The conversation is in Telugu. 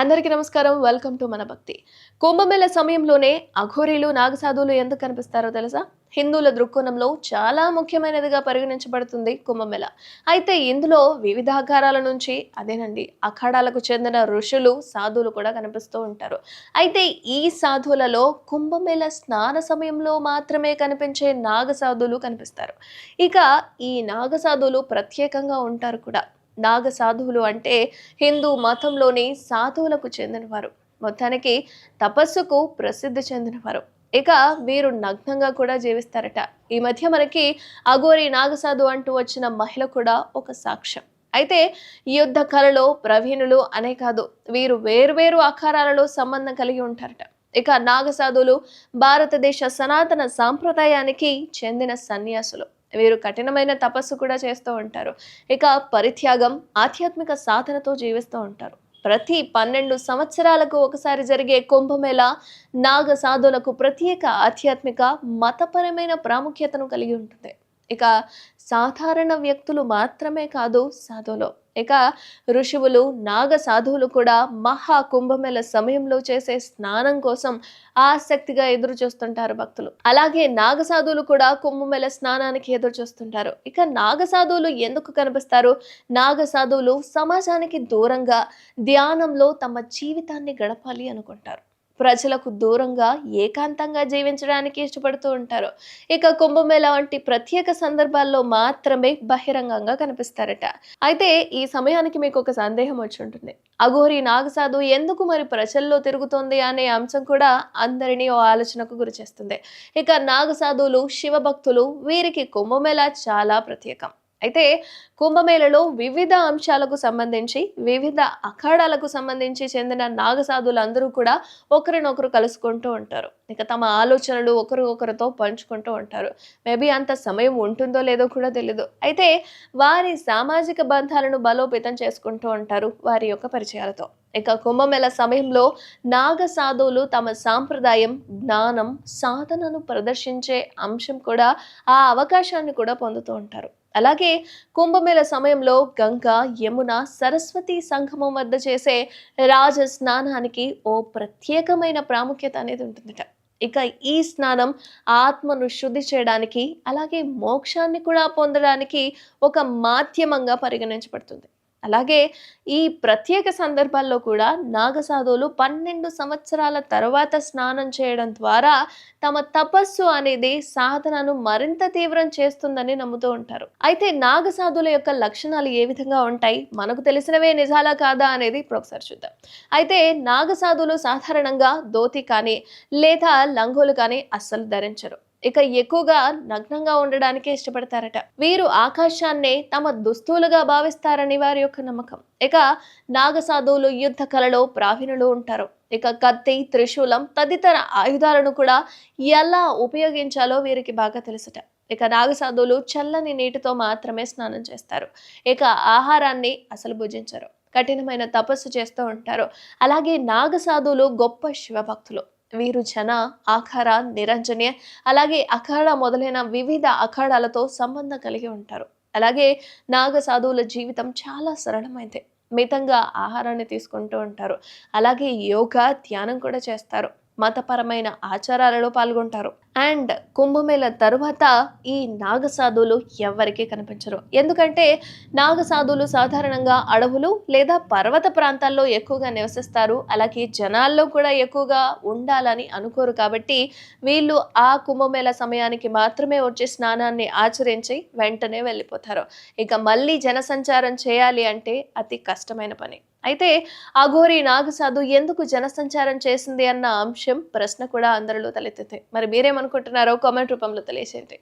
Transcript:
అందరికీ నమస్కారం. వెల్కమ్ టు మన భక్తి. కుంభమేళ సమయంలోనే అఘోరీలు నాగసాధువులు ఎందుకు కనిపిస్తారో తెలుసా? హిందువుల దృక్కోణంలో చాలా ముఖ్యమైనదిగా పరిగణించబడుతుంది కుంభమేళ. అయితే ఇందులో వివిధ ఆకారాల నుంచి అదేనండి అఖాడాలకు చెందిన ఋషులు సాధువులు కూడా కనిపిస్తూ ఉంటారు. అయితే ఈ సాధువులలో కుంభమేళ స్నాన సమయంలో మాత్రమే కనిపించే నాగసాధువులు కనిపిస్తారు. ఇక ఈ నాగసాధువులు ప్రత్యేకంగా ఉంటారు కూడా. నాగ సాధువులు అంటే హిందూ మతంలోని సాధువులకు చెందినవారు. మొత్తానికి తపస్సుకు ప్రసిద్ధి చెందినవారు. ఇక వీరు నగ్నంగా కూడా జీవిస్తారట. ఈ మధ్య మనకి అఘోరి నాగసాధు అంటూ వచ్చిన మహిళ కూడా ఒక సాక్ష్యం. అయితే యుద్ధ కళలో ప్రవీణులు అనే కాదు వీరు వేర్వేరు ఆకారాలలో సంబంధం కలిగి ఉంటారట. ఇక నాగసాధువులు భారతదేశ సనాతన సాంప్రదాయానికి చెందిన సన్యాసులు. వీరు కఠినమైన తపస్సు కూడా చేస్తూ ఉంటారు. ఇక పరిత్యాగం ఆధ్యాత్మిక సాధనతో జీవిస్తూ ఉంటారు. ప్రతి పన్నెండు సంవత్సరాలకు ఒకసారి జరిగే కుంభమేళ నాగ సాధులకు ప్రత్యేక ఆధ్యాత్మిక మతపరమైన ప్రాముఖ్యతను కలిగి ఉంటుంది. ఇక సాధారణ వ్యక్తులు మాత్రమే కాదు సాధువులు. ఇక ఋషువులు నాగ సాధువులు కూడా మహా కుంభమేళ సమయంలో చేసే స్నానం కోసం ఆసక్తిగా ఎదురు చూస్తుంటారు భక్తులు. అలాగే నాగ సాధువులు కూడా కుంభమేళ స్నానానికి ఎదురు చూస్తుంటారు. ఇక నాగ సాధువులు ఎందుకు కనిపిస్తారు? నాగ సాధువులు సమాజానికి దూరంగా ధ్యానంలో తమ జీవితాన్ని గడపాలి అనుకుంటారు. ప్రజలకు దూరంగా ఏకాంతంగా జీవించడానికి ఇష్టపడుతూ ఉంటారు. ఇక కుంభమేళ వంటి ప్రత్యేక సందర్భాల్లో మాత్రమే బహిరంగంగా కనిపిస్తారట. అయితే ఈ సమయానికి మీకు ఒక సందేహం వచ్చి ఉంటుంది. అఘోరి నాగసాధు ఎందుకు మరి ప్రజల్లో తిరుగుతోంది అనే అంశం కూడా అందరినీ ఓ ఆలోచనకు గురిచేస్తుంది. ఇక నాగసాధువులు శివభక్తులు వీరికి కుంభమేళ చాలా ప్రత్యేకం. అయితే కుంభమేళలో వివిధ అంశాలకు సంబంధించి వివిధ అఖాడాలకు సంబంధించి చెందిన నాగసాధులందరూ కూడా ఒకరినొకరు కలుసుకుంటూ ఉంటారు. ఇక తమ ఆలోచనలు ఒకరు ఒకరితో పంచుకుంటూ ఉంటారు. మేబీ అంత సమయం ఉంటుందో లేదో కూడా తెలియదు అయితే వారి సామాజిక బంధాలను బలోపేతం చేసుకుంటూ ఉంటారు వారి యొక్క పరిచయాలతో. ఇక కుంభమేళ సమయంలో నాగ సాధువులు తమ సాంప్రదాయం జ్ఞానం సాధనను ప్రదర్శించే అంశం కూడా ఆ అవకాశాన్ని కూడా పొందుతూ ఉంటారు. అలాగే కుంభమేళ సమయంలో గంగా యమున సరస్వతి సంగమం వద్ద చేసే రాజ స్నానానికి ఓ ప్రత్యేకమైన ప్రాముఖ్యత అనేది ఉంటుందట. ఇక ఈ స్నానం ఆత్మను శుద్ధి చేయడానికి అలాగే మోక్షాన్ని కూడా పొందడానికి ఒక మాధ్యమంగా పరిగణించబడుతుంది. అలాగే ఈ ప్రత్యేక సందర్భాల్లో కూడా నాగసాధువులు పన్నెండు సంవత్సరాల తర్వాత స్నానం చేయడం ద్వారా తమ తపస్సు అనేది సాధనను మరింత తీవ్రం చేస్తుందని నమ్ముతూ ఉంటారు. అయితే నాగసాధువుల యొక్క లక్షణాలు ఏ విధంగా ఉంటాయి? మనకు తెలిసినవే నిజాలా కాదా అనేది ఇప్పుడు ఒకసారి చూద్దాం. అయితే నాగసాధువులు సాధారణంగా ధోతి కానీ లేదా లంగోలు కానీ అస్సలు ధరించరు. ఇక ఎక్కువగా నగ్నంగా ఉండడానికే ఇష్టపడతారట. వీరు ఆకాశాన్నే తమ దుస్తులుగా భావిస్తారని వారి యొక్క నమ్మకం. ఇక నాగసాధువులు యుద్ధ కళలో ప్రావీణులు ఉంటారు. ఇక కత్తి త్రిశూలం తదితర ఆయుధాలను కూడా ఎలా ఉపయోగించాలో వీరికి బాగా తెలుసట. ఇక నాగసాధువులు చల్లని నీటితో మాత్రమే స్నానం చేస్తారు. ఇక ఆహారాన్ని అసలు భుజించరు. కఠినమైన తపస్సు చేస్తూ ఉంటారు. అలాగే నాగసాధువులు గొప్ప శివభక్తులు. వీరు జన ఆఖార నిరంజనీయ అలాగే అఖాడ మొదలైన వివిధ అఖాడాలతో సంబంధం కలిగి ఉంటారు. అలాగే నాగ సాధువుల జీవితం చాలా సరళమైంది మితంగా ఆహారాన్ని తీసుకుంటూ ఉంటారు. అలాగే యోగా ధ్యానం కూడా చేస్తారు. మతపరమైన ఆచారాలలో పాల్గొంటారు. అండ్ కుంభమేళ తరువాత ఈ నాగసాధువులు ఎవరికీ కనిపించరు. ఎందుకంటే నాగసాధువులు సాధారణంగా అడవులు లేదా పర్వత ప్రాంతాల్లో ఎక్కువగా నివసిస్తారు. అలాగే జనాల్లో కూడా ఎక్కువగా ఉండాలని అనుకోరు కాబట్టి వీళ్ళు ఆ కుంభమేళ సమయానికి మాత్రమే వచ్చి స్నానాన్ని ఆచరించి వెంటనే వెళ్ళిపోతారు. ఇక మళ్ళీ జనసంచారం చేయాలి అంటే అతి కష్టమైన పని. అయితే అఘోరి నాగసాధు ఎందుకు జనసంచారం చేసింది అన్న అంశం ప్రశ్న కూడా అందరిలో తలెత్తితే మరి మీరేమనుకుంటున్నారో కామెంట్ రూపంలో తెలియజేయండి